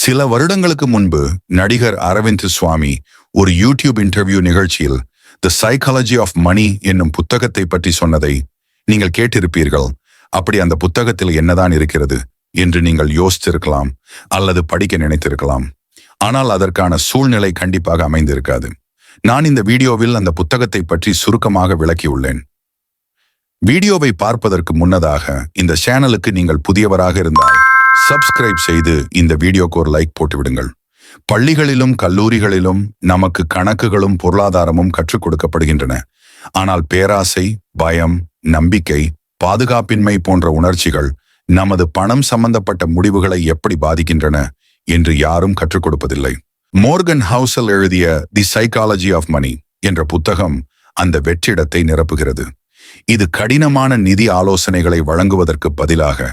சில வருடங்களுக்கு முன்பு நடிகர் அரவிந்த் சுவாமி ஒரு யூடியூப் இன்டர்வியூ நிகழ்ச்சியில் த சைக்காலஜி ஆஃப் மணி என்னும் புத்தகத்தை பற்றி சொன்னதை நீங்கள் கேட்டிருப்பீர்கள். அப்படி அந்த புத்தகத்தில் என்னதான் இருக்கிறது என்று நீங்கள் யோசித்திருக்கலாம் அல்லது படிக்க நினைத்திருக்கலாம். ஆனால் அதற்கான சூழ்நிலை கண்டிப்பாக அமைந்திருக்காது. நான் இந்த வீடியோவில் அந்த புத்தகத்தை பற்றி சுருக்கமாக விளக்கியுள்ளேன். வீடியோவை பார்ப்பதற்கு முன்னதாக இந்த சேனலுக்கு நீங்கள் புதியவராக இருந்தால் சப்ஸ்கிரைப் செய்து இந்த வீடியோக்கு ஒரு லைக் போட்டு விடுங்கள். பள்ளிகளிலும் கல்லூரிகளிலும் நமக்கு கணக்குகளும் பொருளாதாரமும் கற்றுக் கொடுக்கப்படுகின்றன. ஆனால் பேராசை பயம் நம்பிக்கை பாதுகாப்பின்மை போன்ற உணர்ச்சிகள் நமது பணம் சம்பந்தப்பட்ட முடிவுகளை எப்படி பாதிக்கின்றன என்று யாரும் கற்றுக் கொடுப்பதில்லை. மோர்கன் ஹவுசல் எழுதிய தி சைக்காலஜி ஆஃப் மணி என்ற புத்தகம் அந்த வெற்றிடத்தை நிரப்புகிறது. இது கடினமான நிதி ஆலோசனைகளை வழங்குவதற்கு பதிலாக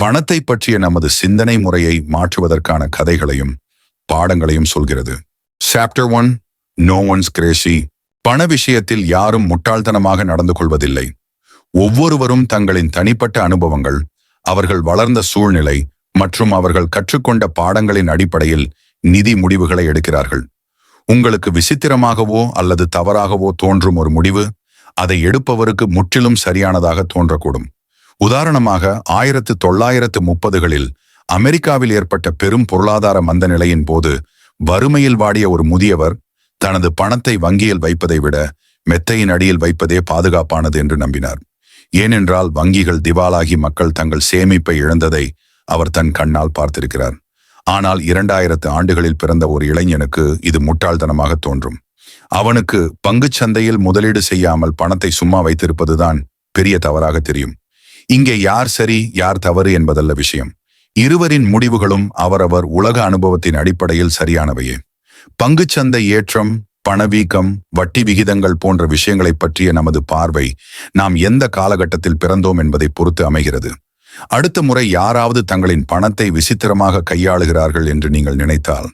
பணத்தை பற்றிய நமது சிந்தனை முறையை மாற்றுவதற்கான கதைகளையும் பாடங்களையும் சொல்கிறது. Chapter one no one's crazy பண விஷயத்தில் யாரும் முட்டாள்தனமாக நடந்து கொள்வதில்லை. ஒவ்வொருவரும் தங்களின் தனிப்பட்ட அனுபவங்கள் அவர்கள் வளர்ந்த சூழ்நிலை மற்றும் அவர்கள் கற்றுக்கொண்ட பாடங்களின் அடிப்படையில் நிதி முடிவுகளை எடுக்கிறார்கள். உங்களுக்கு விசித்திரமாகவோ அல்லது தவறாகவோ தோன்றும் ஒரு முடிவு அதை எடுப்பவருக்கு முற்றிலும் சரியானதாக தோன்றக்கூடும். உதாரணமாக ஆயிரத்து தொள்ளாயிரத்து முப்பதுகளில் அமெரிக்காவில் ஏற்பட்ட பெரும் பொருளாதார மந்த நிலையின் போது வறுமையில் வாடிய ஒரு முதியவர் தனது பணத்தை வங்கியில் வைப்பதை விட மெத்தையின் அடியில் வைப்பதே பாதுகாப்பானது என்று நம்பினார். ஏனென்றால் வங்கிகள் திவாலாகி மக்கள் தங்கள் சேமிப்பை இழந்ததை அவர் தன் கண்ணால் பார்த்திருக்கிறார். ஆனால் இரண்டாயிரத்து ஆண்டுகளில் பிறந்த ஒரு இளைஞனுக்கு இது முட்டாள்தனமாக தோன்றும். அவனுக்கு பங்குச் சந்தையில் முதலீடு செய்யாமல் பணத்தை சும்மா வைத்திருப்பதுதான் பெரிய தவறாக தெரியும். இங்கே யார் சரி யார் தவறு என்பதல்ல விஷயம். இருவரின் முடிவுகளும் அவரவர் உலக அனுபவத்தின் அடிப்படையில் சரியானவையே. பங்குச்சந்தை ஏற்றம் பணவீக்கம் வட்டி விகிதங்கள் போன்ற விஷயங்களை பற்றிய நமது பார்வை நாம் எந்த காலகட்டத்தில் பிறந்தோம் என்பதை பொறுத்து அமைகிறது. அடுத்த முறை யாராவது தங்களின் பணத்தை விசித்திரமாக கையாளுகிறார்கள் என்று நீங்கள் நினைத்தால்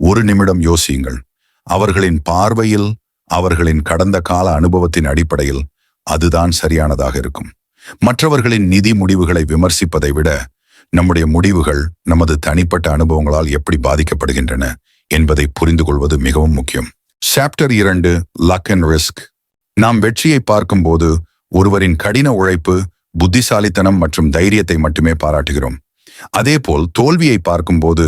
ஒரு நிமிடம் யோசியுங்கள். அவர்களின் பார்வையில் அவர்களின் கடந்த கால அனுபவத்தின் அடிப்படையில் அதுதான் சரியானதாக இருக்கும். மற்றவர்களின் நிதி முடிவுகளை விமர்சிப்பதை விட நம்முடைய முடிவுகள் நமது தனிப்பட்ட அனுபவங்களால் எப்படி பாதிக்கப்படுகின்றன என்பதை புரிந்து கொள்வது மிகவும் முக்கியம். சாப்டர் இரண்டு லக் அண்ட் ரிஸ்க் நாம் வெற்றியை பார்க்கும்போது ஒருவரின் கடின உழைப்பு புத்திசாலித்தனம் மற்றும் தைரியத்தை மட்டுமே பாராட்டுகிறோம். அதேபோல் தோல்வியை பார்க்கும்போது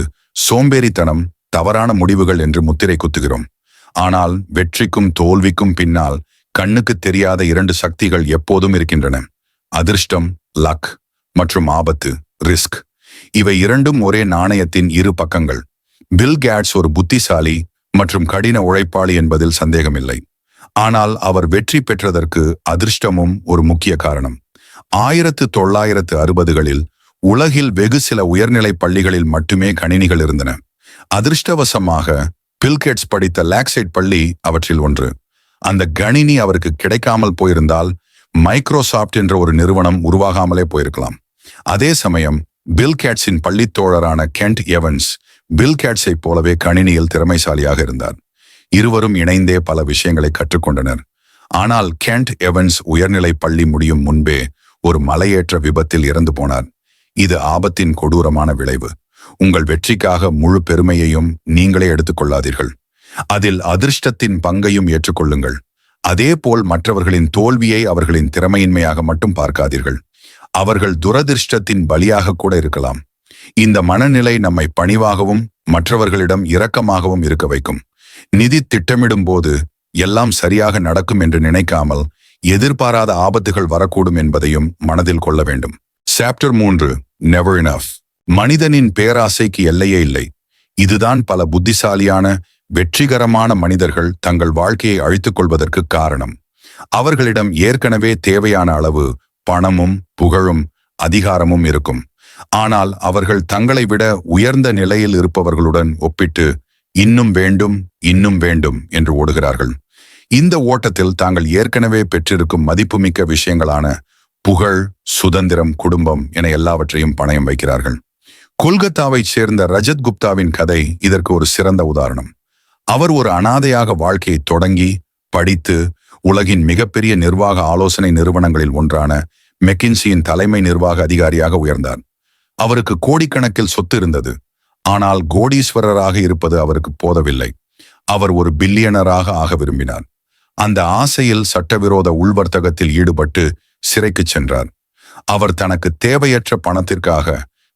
சோம்பேறித்தனம் தவறான முடிவுகள் என்று முத்திரை குத்துகிறோம். ஆனால் வெற்றிக்கும் தோல்விக்கும் பின்னால் கண்ணுக்கு தெரியாத இரண்டு சக்திகள் எப்போதும் இருக்கின்றன. அதிர்ஷ்டம் லக் மற்றும் ஆபத்து ரிஸ்க் இவை இரண்டும் ஒரே நாணயத்தின் இரு பக்கங்கள். பில் கேட்ஸ் ஒரு புத்திசாலி மற்றும் கடின உழைப்பாளி என்பதில் சந்தேகமில்லை. ஆனால் அவர் வெற்றி பெற்றதற்கு அதிர்ஷ்டமும் ஒரு முக்கிய காரணம். ஆயிரத்து தொள்ளாயிரத்து அறுபதுகளில் உலகில் வெகு சில உயர்நிலை பள்ளிகளில் மட்டுமே கணினிகள் இருந்தன. அதிர்ஷ்டவசமாக பில்கேட்ஸ் படித்த லாக்சைட் பள்ளி அவற்றில் ஒன்று. அந்த கணினி அவருக்கு கிடைக்காமல் போயிருந்தால் மைக்ரோசாப்ட் என்ற ஒரு நிறுவனம் உருவாகாமலே போயிருக்கலாம். அதே சமயம் பில் கேட்ஸின் பள்ளித்தோழரான கென்ட் எவன்ஸ் பில் கேட்ஸை போலவே கணினியில் திறமைசாலியாக இருந்தார். இருவரும் இணைந்தே பல விஷயங்களை கற்றுக்கொண்டனர். ஆனால் கென்ட் எவன்ஸ் உயர்நிலை பள்ளி முடியும் முன்பே ஒரு மலையேற்ற விபத்தில் இறந்து போனார். இது ஆபத்தின் கொடூரமான விளைவு. உங்கள் வெற்றிக்காக முழு பெருமையையும் நீங்களே எடுத்துக்கொள்ளாதீர்கள் அதில் அதிர்ஷ்டத்தின் பங்கையும் ஏற்றுக்கொள்ளுங்கள். அதேபோல் மற்றவர்களின் தோல்வியை அவர்களின் திறமையின்மையாக மட்டும் பார்க்காதீர்கள். அவர்கள் துரதிர்ஷ்டத்தின் பலியாக கூட இருக்கலாம். இந்த மனநிலை நம்மை பணிவாகவும் மற்றவர்களிடம் இரக்கமாகவும் இருக்க வைக்கும். நிதி திட்டமிடும் போது எல்லாம் சரியாக நடக்கும் என்று நினைக்காமல் எதிர்பாராத ஆபத்துகள் வரக்கூடும் என்பதையும் மனதில் கொள்ள வேண்டும். சாப்டர் மூன்று நெவர் இனஃப் மனிதனின் பேராசைக்கு எல்லையே இல்லை. இதுதான் பல புத்திசாலியான வெற்றிகரமான மனிதர்கள் தங்கள் வாழ்க்கையை அழித்துக் கொள்வதற்கு காரணம். அவர்களிடம் ஏற்கனவே தேவையான அளவு பணமும் புகழும் அதிகாரமும் இருக்கும். ஆனால் அவர்கள் தங்களை விட உயர்ந்த நிலையில் இருப்பவர்களுடன் ஒப்பிட்டு இன்னும் வேண்டும் இன்னும் வேண்டும் என்று ஓடுகிறார்கள். இந்த ஓட்டத்தில் தாங்கள் ஏற்கனவே பெற்றிருக்கும் மதிப்புமிக்க விஷயங்களான புகழ் சுதந்திரம் குடும்பம் என எல்லாவற்றையும் பணயம் வைக்கிறார்கள். கொல்கத்தாவைச் சேர்ந்த ரஜத் குப்தாவின் கதை இதற்கு ஒரு சிறந்த உதாரணம். அவர் ஒரு அனாதையாக வாழ்க்கையை தொடங்கி படித்து உலகின் மிகப்பெரிய நிர்வாக ஆலோசனை நிறுவனங்களில் ஒன்றான மெக்கின்சியின் தலைமை நிர்வாக அதிகாரியாக உயர்ந்தார். அவருக்கு கோடிக்கணக்கில் சொத்து இருந்தது. ஆனால் கோடீஸ்வரராக இருப்பது அவருக்கு போதவில்லை. அவர் ஒரு பில்லியனராக ஆக விரும்பினார். அந்த ஆசையில் சட்டவிரோத உள்வர்த்தகத்தில் ஈடுபட்டு சிறைக்குச் சென்றார். அவர் தனக்கு தேவையற்ற பணத்திற்காக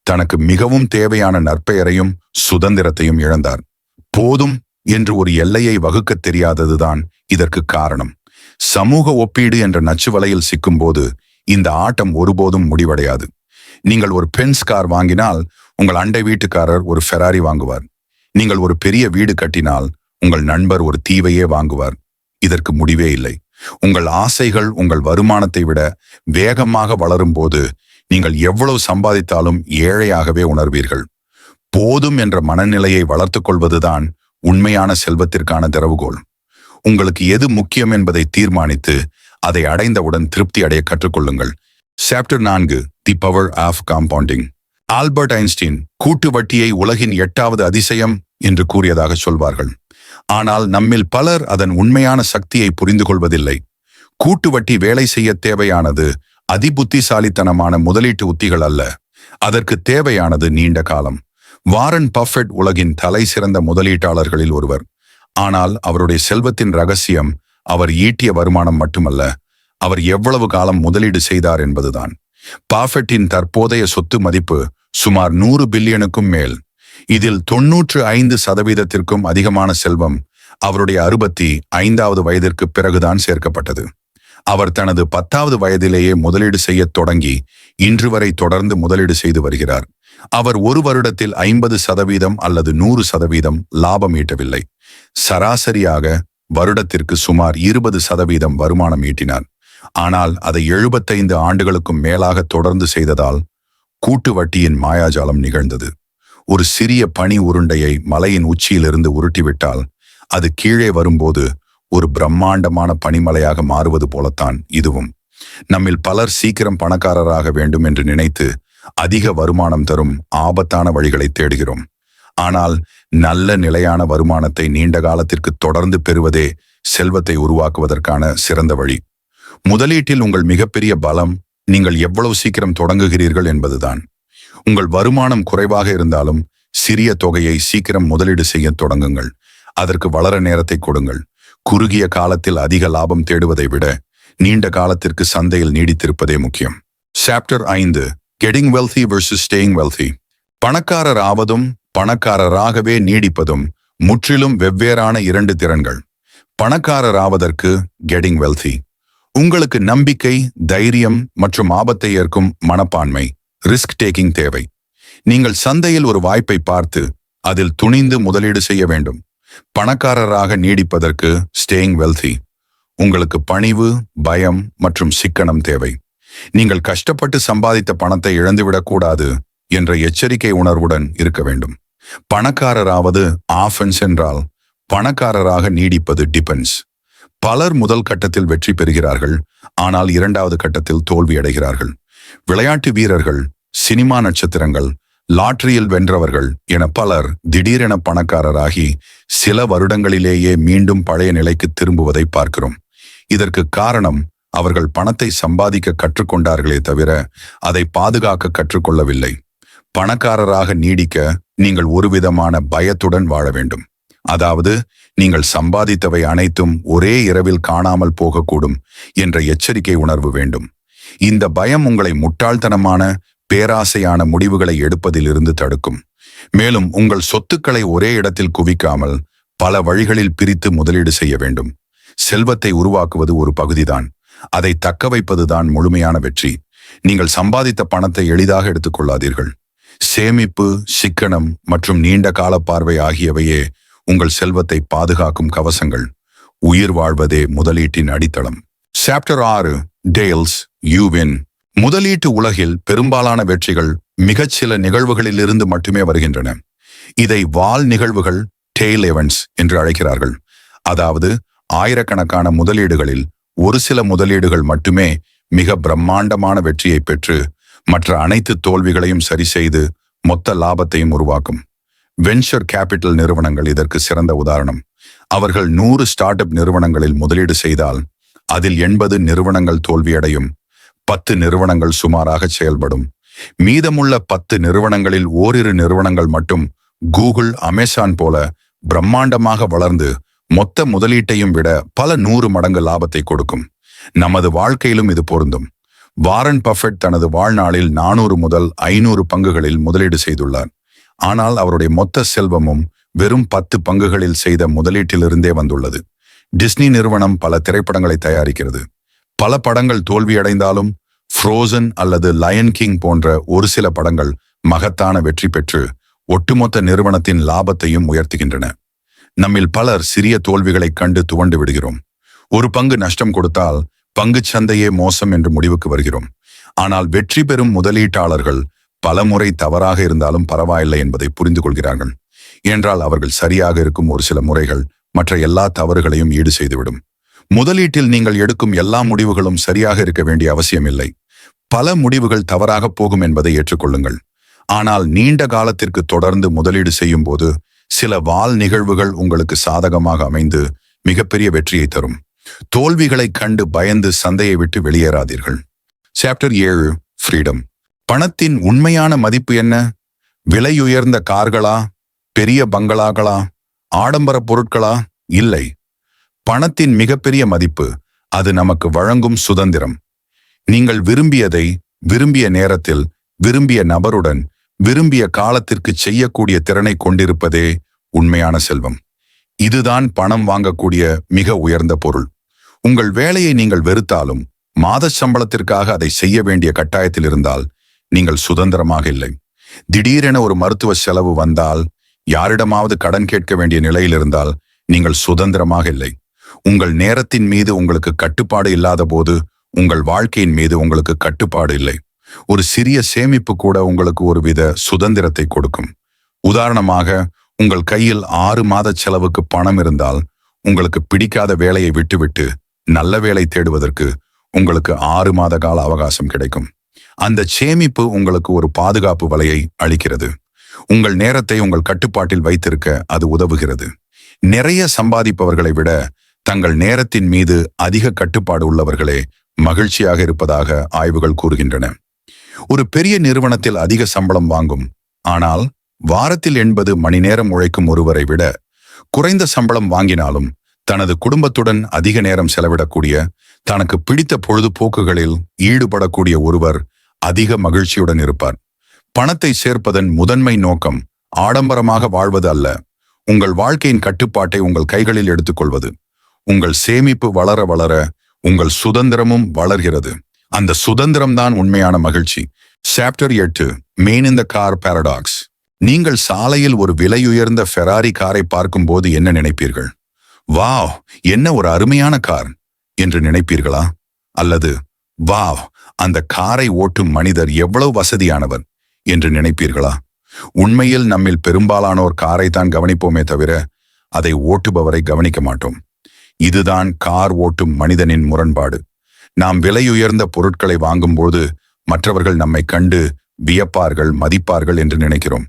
தனக்கு மிகவும் தேவையான நற்பெயரையும் சுதந்திரத்தையும் இழந்தார். போதும் என்று ஒரு எல்லையை வகுக்கத் தெரியாததுதான் இதற்கு காரணம். சமூக ஒப்பீடு என்ற நச்சு வலையில் சிக்கும்போது இந்த ஆட்டம் ஒருபோதும் முடிவடையாது. நீங்கள் ஒரு பென்ஸ் கார் வாங்கினால் உங்கள் அண்டை வீட்டுக்காரர் ஒரு ஃபெராரி வாங்குவார். நீங்கள் ஒரு பெரிய வீடு கட்டினால் உங்கள் நண்பர் ஒரு தீவையே வாங்குவார். இதற்கு முடிவே இல்லை. உங்கள் ஆசைகள் உங்கள் வருமானத்தை விட வேகமாக வளரும்போது நீங்கள் எவ்வளவு சம்பாதித்தாலும் ஏழையாகவே உணர்வீர்கள். போதும் என்ற மனநிலையை வளர்த்துக் கொள்வதுதான் உண்மையான செல்வத்திற்கான திறவுகோள். உங்களுக்கு எது முக்கியம் என்பதை தீர்மானித்து அதை அடைந்தவுடன் திருப்தி அடைய கற்றுக்கொள்ளுங்கள். சாப்டர் நான்கு the power of compounding Albert Einstein கூட்டு வட்டியை உலகின் எட்டாவது அதிசயம் என்று கூறியதாக சொல்வார்கள். ஆனால் நம்மில் பலர் அதன் உண்மையான சக்தியை புரிந்து கொள்வதில்லை கூட்டு வட்டி வேலை செய்ய தேவையானது அதிபுத்திசாலித்தனமான முதலீட்டு உத்திகள் அல்ல. அதற்கு தேவையானது நீண்ட காலம். வாரன் பஃபெட் உலகின் தலை சிறந்த முதலீட்டாளர்களில் ஒருவர். ஆனால் அவருடைய செல்வத்தின் ரகசியம் அவர் ஈட்டிய வருமானம் மட்டுமல்ல அவர் எவ்வளவு காலம் முதலீடு செய்தார் என்பதுதான். பாஃபெட்டின் தற்போதைய சொத்து மதிப்பு சுமார் நூறு பில்லியனுக்கும் மேல். இதில் தொன்னூற்று ஐந்து சதவீதத்திற்கும் அதிகமான செல்வம் அவருடைய அறுபத்தி ஐந்தாவது வயதிற்கு பிறகுதான் சேர்க்கப்பட்டது. அவர் தனது பத்தாவது வயதிலேயே முதலீடு செய்யத் தொடங்கி இன்று வரை தொடர்ந்து முதலீடு செய்து வருகிறார். அவர் ஒரு வருடத்தில் ஐம்பது சதவீதம் அல்லது நூறு சதவீதம் லாபம் ஈட்டவில்லை. சராசரியாக வருடத்திற்கு சுமார் இருபது சதவீதம் வருமானம் ஈட்டினார். ஆனால் அதை எழுபத்தைந்து ஆண்டுகளுக்கும் மேலாக தொடர்ந்து செய்ததால் கூட்டு வட்டியின் மாயாஜாலம் நிகழ்ந்தது. ஒரு சிறிய பனி உருண்டையை மலையின் உச்சியிலிருந்து உருட்டிவிட்டால் அது கீழே வரும்போது ஒரு பிரம்மாண்டமான பனிமலையாக மாறுவது போலத்தான் இதுவும். நம்மில் பலர் சீக்கிரம் பணக்காரராக வேண்டும் என்று நினைத்து அதிக வருமானம் தரும் ஆபத்தான வழிகளை தேடுகிறோம். ஆனால் நல்ல நிலையான வருமானத்தை நீண்ட காலத்திற்கு தொடர்ந்து பெறுவதே செல்வத்தை உருவாக்குவதற்கான சிறந்த வழி. முதலீட்டில் உங்கள் மிகப்பெரிய பலம் நீங்கள் எவ்வளவு சீக்கிரம் தொடங்குகிறீர்கள் என்பதுதான். உங்கள் வருமானம் குறைவாக இருந்தாலும் சிறிய தொகையை சீக்கிரம் முதலீடு செய்ய தொடங்குங்கள். அதற்கு வளர நேரத்தை கொடுங்கள். குறுகிய காலத்தில் அதிக லாபம் தேடுவதை விட நீண்ட காலத்திற்கு சந்தையில் நீடித்திருப்பதே முக்கியம். சாப்டர் ஐந்து getting wealthy versus staying wealthy பணக்காரர் ஆவதும் பணக்காரராகவே நீடிப்பதும் முற்றிலும் வெவ்வேறான இரண்டு திறன்கள். பணக்காரர் ஆவதற்கு கெட்டிங் வெல்தி உங்களுக்கு நம்பிக்கை தைரியம் மற்றும் ஆபத்தை ஏற்கும் மனப்பான்மை ரிஸ்க் டேக்கிங் தேவை. நீங்கள் சந்தையில் ஒரு வாய்ப்பை பார்த்து அதில் துணிந்து முதலீடு செய்ய வேண்டும். பணக்காரராக நீடிப்பதற்கு ஸ்டேயிங் வெல்தி உங்களுக்கு பணிவு பயம் மற்றும் சிக்கனம் தேவை. நீங்கள் கஷ்டப்பட்டு சம்பாதித்த பணத்தை இழந்துவிடக்கூடாது என்ற எச்சரிக்கை உணர்வுடன் இருக்க வேண்டும். பணக்காரராவது ஆஃபென்ஸ் என்றால் பணக்காரராக நீடிப்பது டிபென்ஸ். பலர் முதல் கட்டத்தில் வெற்றி பெறுகிறார்கள் ஆனால் இரண்டாவது கட்டத்தில் தோல்வி அடைகிறார்கள். விளையாட்டு வீரர்கள் சினிமா நட்சத்திரங்கள் லாட்டரியில் வென்றவர்கள் என பலர் திடீரென பணக்காரராகி சில வருடங்களிலேயே மீண்டும் பழைய நிலைக்கு திரும்புவதை பார்க்கிறோம். இதற்கு காரணம் அவர்கள் பணத்தை சம்பாதிக்க கற்றுக்கொண்டார்களே தவிர அதை பாதுகாக்க கற்றுக்கொள்ளவில்லை. பணக்காரராக நீடிக்க நீங்கள் ஒரு விதமான பயத்துடன் வாழ வேண்டும். அதாவது நீங்கள் சம்பாதித்தவை அனைத்தும் ஒரே இரவில் காணாமல் போகக்கூடும் என்ற எச்சரிக்கை உணர்வு வேண்டும். இந்த பயம் உங்களை முட்டாள்தனமான பேராசையான முடிவுகளை எடுப்பதிலிருந்து தடுக்கும். மேலும் உங்கள் சொத்துக்களை ஒரே இடத்தில் குவிக்காமல் பல வழிகளில் பிரித்து முதலீடு செய்ய வேண்டும். செல்வத்தை உருவாக்குவது ஒரு பகுதிதான். அதை தக்க வைப்பதுதான் முழுமையான வெற்றி. நீங்கள் சம்பாதித்த பணத்தை எளிதாக எடுத்துக்கொள்ளாதீர்கள். சேமிப்பு சிக்கனம் மற்றும் நீண்ட கால பார்வை ஆகியவையே உங்கள் செல்வத்தை பாதுகாக்கும் கவசங்கள். உயிர் வாழ்வதே முதலீட்டின் அடித்தளம். சாப்டர் ஆறு டேல்ஸ் யூவின் முதலீட்டு உலகில் பெரும்பாலான வெற்றிகள் மிகச்சில நிகழ்வுகளிலிருந்து மட்டுமே வருகின்றன. இதை வால் நிகழ்வுகள் டெய்ல் எவன்ஸ் என்று அழைக்கிறார்கள். அதாவது ஆயிரக்கணக்கான முதலீடுகளில் ஒரு சில முதலீடுகள் மட்டுமே மிக பிரம்மாண்டமான வெற்றியை பெற்று மற்ற அனைத்து தோல்விகளையும் சரி செய்து மொத்த லாபத்தையும் உருவாக்கும். வென்ச்சர் கேபிட்டல் நிறுவனங்கள் இதற்கு சிறந்த உதாரணம். அவர்கள் நூறு ஸ்டார்ட் அப் நிறுவனங்களில் முதலீடு செய்தால் அதில் எண்பது நிறுவனங்கள் தோல்வியடையும் பத்து நிறுவனங்கள் சுமாராக செயல்படும். மீதமுள்ள பத்து நிறுவனங்களில் ஓரிரு நிறுவனங்கள் மட்டும் கூகுள் அமேசான் போல பிரம்மாண்டமாக வளர்ந்து மொத்த முதலீட்டையும் விட பல நூறு மடங்கு லாபத்தை கொடுக்கும். நமது வாழ்க்கையிலும் இது பொருந்தும். வாரன் பஃபெட் தனது வாழ்நாளில் நானூறு முதல் ஐநூறு பங்குகளில் முதலீடு செய்துள்ளார். ஆனால் அவருடைய மொத்த செல்வமும் வெறும் பத்து பங்குகளில் செய்த முதலீட்டிலிருந்தே வந்துள்ளது. டிஸ்னி நிறுவனம் பல திரைப்படங்களை தயாரிக்கிறது. பல படங்கள் தோல்வியடைந்தாலும் ஃப்ரோசன் அல்லது லயன் கிங் போன்ற ஒரு சில படங்கள் மகத்தான வெற்றி பெற்று ஒட்டுமொத்த நிறுவனத்தின் லாபத்தையும் உயர்த்துகின்றன. நம்மில் பலர் சிறிய தோல்விகளைக் கண்டு துவண்டு விடுகிறோம். ஒரு பங்கு நஷ்டம் கொடுத்தால் பங்கு சந்தையே மோசம் என்று முடிவுக்கு வருகிறோம். ஆனால் வெற்றி பெறும் முதலீட்டாளர்கள் பலமுறை தவறாக இருந்தாலும் பரவாயில்லை என்பதை புரிந்து கொள்கிறார்கள். என்றால் அவர்கள் சரியாக இருக்கும் ஒரு சில முறைகள் மற்ற எல்லா தவறுகளையும் ஈடு செய்துவிடும். முதலீட்டில் நீங்கள் எடுக்கும் எல்லா முடிவுகளும் சரியாக இருக்க வேண்டிய அவசியமில்லை. பல முடிவுகள் தவறாக போகும் என்பதை ஏற்றுக்கொள்ளுங்கள். ஆனால் நீண்ட காலத்திற்கு தொடர்ந்து முதலீடு செய்யும் போது சில வால் நிகழ்வுகள் உங்களுக்கு சாதகமாக அமைந்து மிகப்பெரிய வெற்றியை தரும். தோல்விகளைக் கண்டு பயந்து சந்தையை விட்டு வெளியேறாதீர்கள். சாப்டர் ஏழு ஃப்ரீடம் பணத்தின் உண்மையான மதிப்பு என்ன? விலையுயர்ந்த கார்களா? பெரிய பங்களாக்களா? ஆடம்பர பொருட்களா? இல்லை. பணத்தின் மிகப்பெரிய மதிப்பு அது நமக்கு வழங்கும் சுதந்திரம். நீங்கள் விரும்பியதை விரும்பிய நேரத்தில் விரும்பிய நபருடன் விரும்பிய காலத்திற்கு செய்யக்கூடிய திறனை கொண்டிருப்பதே உண்மையான செல்வம். இதுதான் பணம் வாங்கக்கூடிய மிக உயர்ந்த பொருள். உங்கள் வேலையை நீங்கள் வெறுத்தாலும் மாத சம்பளத்திற்காக அதை செய்ய வேண்டிய கட்டாயத்தில் இருந்தால் நீங்கள் சுதந்திரமாக இல்லை. திடீரென ஒரு மருத்துவ செலவு வந்தால் யாரிடமாவது கடன் கேட்க வேண்டிய நிலையில் இருந்தால் நீங்கள் சுதந்திரமாக இல்லை. உங்கள் நேரத்தின் மீது உங்களுக்கு கட்டுப்பாடு இல்லாத போது உங்கள் வாழ்க்கையின் மீது உங்களுக்கு கட்டுப்பாடு இல்லை. ஒரு சிறிய சேமிப்பு கூட உங்களுக்கு ஒரு வித சுதந்திரத்தை கொடுக்கும். உதாரணமாக உங்கள் கையில் ஆறு மாத செலவுக்கு பணம் இருந்தால் உங்களுக்கு பிடிக்காத வேலையை விட்டுவிட்டு நல்ல வேலை தேடுவதற்கு உங்களுக்கு ஆறு மாத கால அவகாசம் கிடைக்கும். அந்த சேமிப்பு உங்களுக்கு ஒரு பாதுகாப்பு வலையை அளிக்கிறது. உங்கள் நேரத்தை உங்கள் கட்டுப்பாட்டில் வைத்திருக்க அது உதவுகிறது. நிறைய சம்பாதிப்பவர்களை விட தங்கள் நேரத்தின் மீது அதிக கட்டுப்பாடு உள்ளவர்களே மகிழ்ச்சியாக இருப்பதாக ஆய்வுகள் கூறுகின்றன. ஒரு பெரிய நிறுவனத்தில் அதிக சம்பளம் வாங்கும். ஆனால் வாரத்தில் எண்பது மணி நேரம் உழைக்கும் ஒருவரை விட குறைந்த சம்பளம் வாங்கினாலும் தனது குடும்பத்துடன் அதிக நேரம் செலவிடக்கூடிய தனக்கு பிடித்த பொழுதுபோக்குகளில் ஈடுபடக்கூடிய ஒருவர் அதிக மகிழ்ச்சியுடன் இருப்பார். பணத்தை சேர்ப்பதன் முதன்மை நோக்கம் ஆடம்பரமாக வாழ்வது அல்ல. உங்கள் வாழ்க்கையின் கட்டுப்பாட்டை உங்கள் கைகளில் எடுத்துக்கொள்வது. உங்கள் சேமிப்பு வளர வளர உங்கள் சுதந்திரமும் வளர்கிறது. அந்த சுதந்திரம் தான் உண்மையான மகிழ்ச்சி. சாப்டர் எட்டு மெயின் இந்த கார் பாரடாக்ஸ் நீங்கள் சாலையில் ஒரு விலையுயர்ந்த ஃபெராரி காரை பார்க்கும்போது என்ன நினைப்பீர்கள்? வாவ் என்ன ஒரு அருமையான கார்! என்று நினைப்பீர்களா? அல்லது வாவ் அந்த காரை ஓட்டும் மனிதர் எவ்வளவு வசதியானவர்! என்று நினைப்பீர்களா? உண்மையில் நம்மில் பெரும்பாலானோர் காரை தான் கவனிப்போமே தவிர அதை ஓட்டுபவரை கவனிக்க மாட்டோம். இதுதான் கார் ஓட்டும் மனிதனின் முரண்பாடு. நாம் விலையுயர்ந்த பொருட்களை வாங்கும்போது மற்றவர்கள் நம்மை கண்டு வியப்பார்கள் மதிப்பார்கள் என்று நினைக்கிறோம்.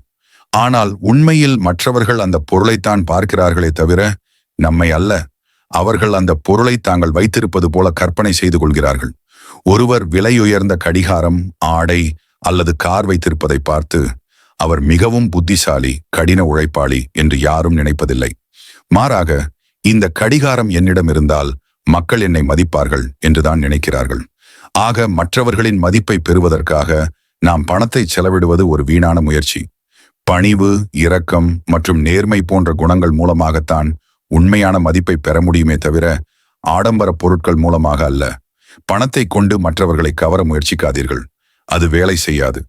ஆனால் உண்மையில் மற்றவர்கள் அந்த பொருளைத்தான் பார்க்கிறார்களே தவிர நம்மை அல்ல. அவர்கள் அந்த பொருளை தாங்கள் வைத்திருப்பது போல கற்பனை செய்து கொள்கிறார்கள். ஒருவர் விலையுயர்ந்த கடிகாரம் ஆடை அல்லது கார் வைத்திருப்பதை பார்த்து அவர் மிகவும் புத்திசாலி கடின உழைப்பாளி என்று யாரும் நினைப்பதில்லை. மாறாக இந்த கடிகாரம் என்னிடம் இருந்தால் மக்கள் என்னை மதிப்பார்கள் என்றுதான் நினைக்கிறார்கள். ஆக மற்றவர்களின் மதிப்பை பெறுவதற்காக நாம் பணத்தை செலவிடுவது ஒரு வீணான முயற்சி. பணிவு இரக்கம் மற்றும் நேர்மை போன்ற குணங்கள் மூலமாகத்தான் உண்மையான மதிப்பை பெற முடியுமே தவிர ஆடம்பர பொருட்கள் மூலமாக அல்ல. பணத்தை கொண்டு மற்றவர்களை கவர முயற்சிக்காதீர்கள். அது வேலை செய்யாது.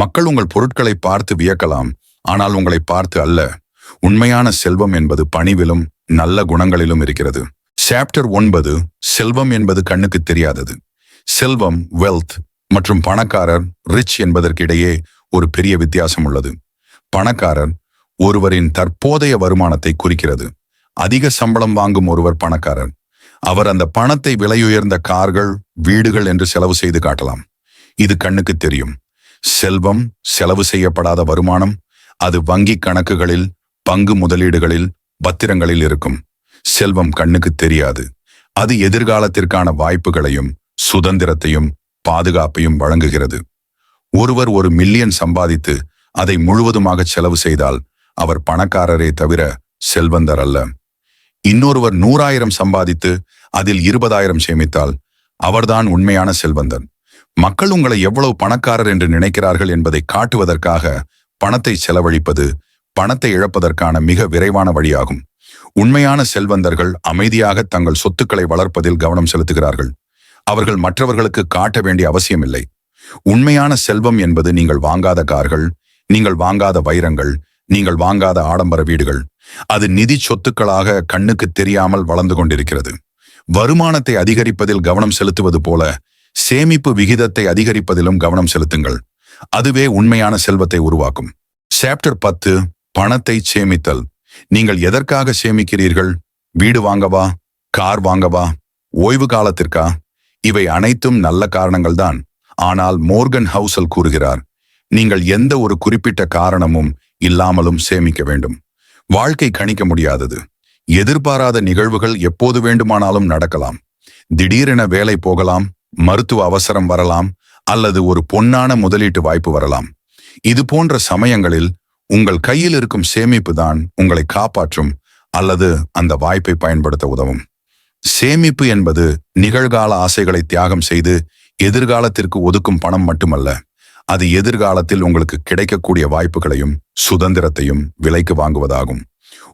மக்கள் உங்கள் பொருட்களை பார்த்து வியக்கலாம் ஆனால் உங்களை பார்த்து அல்ல. உண்மையான செல்வம் என்பது பணிவிலும் நல்ல குணங்களிலும் இருக்கிறது. சாப்டர் ஒன்பது செல்வம் என்பது கண்ணுக்கு தெரியாதது. செல்வம் வெல்த் மற்றும் பணக்காரர் ரிச் என்பதற்கிடையே ஒரு பெரிய வித்தியாசம் உள்ளது. பணக்காரர் ஒருவரின் தற்போதைய வருமானத்தை குறிக்கிறது. அதிக சம்பளம் வாங்கும் ஒருவர் பணக்காரர். அவர் அந்த பணத்தை விலையுயர்ந்த கார்கள் வீடுகள் என்று செலவு செய்து காட்டலாம். இது கண்ணுக்கு தெரியும். செல்வம் செலவு செய்யப்படாத வருமானம் அது வங்கி கணக்குகளில் பங்கு முதலீடுகளில் பத்திரங்களில் இருக்கும். செல்வம் கண்ணுக்கு தெரியாது. அது எதிர்காலத்திற்கான வாய்ப்புகளையும் சுதந்திரத்தையும் பாதுகாப்பையும் வழங்குகிறது. ஒருவர் ஒரு மில்லியன் சம்பாதித்து அதை முழுவதுமாக செலவு செய்தால் அவர் பணக்காரரே தவிர செல்வந்தர் அல்ல. இன்னொருவர் நூறாயிரம் சம்பாதித்து அதில் இருபதாயிரம் சேமித்தால் அவர்தான் உண்மையான செல்வந்தன் மக்கள் உங்களை எவ்வளவு பணக்காரர் என்று நினைக்கிறார்கள் என்பதை காட்டுவதற்காக பணத்தை செலவழிப்பது பணத்தை இழப்பதற்கான மிக விரைவான வழியாகும். உண்மையான செல்வந்தர்கள் அமைதியாக தங்கள் சொத்துக்களை வளர்ப்பதில் கவனம் செலுத்துகிறார்கள். அவர்கள் மற்றவர்களுக்கு காட்ட வேண்டிய அவசியமில்லை. உண்மையான செல்வம் என்பது நீங்கள் வாங்காத கார்கள் நீங்கள் வாங்காத வைரங்கள் நீங்கள் வாங்காத ஆடம்பர வீடுகள். அது நிதி சொத்துக்களாக கண்ணுக்கு தெரியாமல் வளர்ந்து கொண்டிருக்கிறது. வருமானத்தை அதிகரிப்பதில் கவனம் செலுத்துவது போல சேமிப்பு விகிதத்தை அதிகரிப்பதிலும் கவனம் செலுத்துங்கள். அதுவே உண்மையான செல்வத்தை உருவாக்கும். சாப்டர் பத்து பணத்தை சேமித்தல். நீங்கள் எதற்காக சேமிக்கிறீர்கள்? வீடு வாங்கவா? கார் வாங்கவா? ஓய்வு காலத்திற்கா? இவை அனைத்தும் நல்ல காரணங்கள்தான். ஆனால் மோர்கன் ஹவுசல் கூறுகிறார் நீங்கள் எந்த ஒரு குறிப்பிட்ட காரணமும் இல்லாமலும் சேமிக்க வேண்டும். வாழ்க்கை கணிக்க முடியாதது. எதிர்பாராத நிகழ்வுகள் எப்போது வேண்டுமானாலும் நடக்கலாம். திடீரென வேலை போகலாம் மருத்துவ அவசரம் வரலாம் அல்லது ஒரு பொன்னான முதலீட்டு வாய்ப்பு வரலாம். இது போன்ற சமயங்களில் உங்கள் கையில் இருக்கும் சேமிப்பு தான் உங்களை காப்பாற்றும் அல்லது அந்த வாய்ப்பை பயன்படுத்த உதவும். சேமிப்பு என்பது நிகழ்கால ஆசைகளை தியாகம் செய்து எதிர்காலத்திற்கு ஒதுக்கும் பணம் மட்டுமல்ல அது எதிர்காலத்தில் உங்களுக்கு கிடைக்கக்கூடிய வாய்ப்புகளையும் சுதந்திரத்தையும் விலைக்கு வாங்குவதாகும்.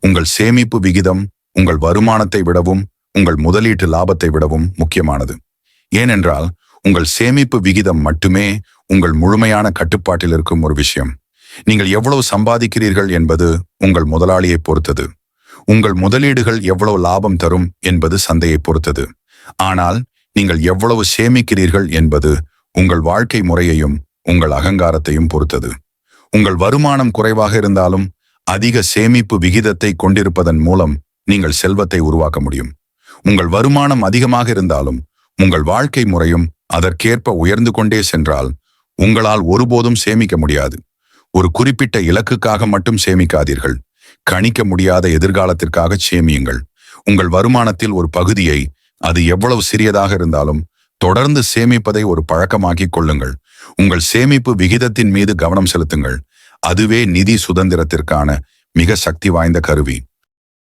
உங்கள் சேமிப்பு விகிதம் உங்கள் வருமானத்தை விடவும் உங்கள் முதலீட்டு லாபத்தை விடவும் முக்கியமானது. ஏனென்றால் உங்கள் சேமிப்பு விகிதம் மட்டுமே உங்கள் முழுமையான கட்டுப்பாட்டில் இருக்கும் ஒரு விஷயம். நீங்கள் எவ்வளவு சம்பாதிக்கிறீர்கள் என்பது உங்கள் முதலாளியை பொறுத்தது. உங்கள் முதலீடுகள் எவ்வளவு லாபம் தரும் என்பது சந்தையை பொறுத்தது. ஆனால் நீங்கள் எவ்வளவு சேமிக்கிறீர்கள் என்பது உங்கள் வாழ்க்கை முறையையும் உங்கள் அகங்காரத்தையும் பொறுத்தது. உங்கள் வருமானம் குறைவாக இருந்தாலும் அதிக சேமிப்பு விகிதத்தை கொண்டிருப்பதன் மூலம் நீங்கள் செல்வத்தை உருவாக்க முடியும். உங்கள் வருமானம் அதிகமாக இருந்தாலும் உங்கள் வாழ்க்கை முறையும் அதற்கேற்ப உயர்ந்து கொண்டே சென்றால் உங்களால் ஒருபோதும் சேமிக்க முடியாது. ஒரு குறிப்பிட்ட இலக்குக்காக மட்டும் சேமிக்காதீர்கள். கணிக்க முடியாத எதிர்காலத்திற்காக சேமியுங்கள். உங்கள் வருமானத்தில் ஒரு பகுதியை அது எவ்வளவு சிறியதாக இருந்தாலும் தொடர்ந்து சேமிப்பதை ஒரு பழக்கமாக்கிக் கொள்ளுங்கள். உங்கள் சேமிப்பு விகிதத்தின் மீது கவனம் செலுத்துங்கள். அதுவே நிதி சுதந்திரத்திற்கான மிக சக்தி வாய்ந்த கருவி.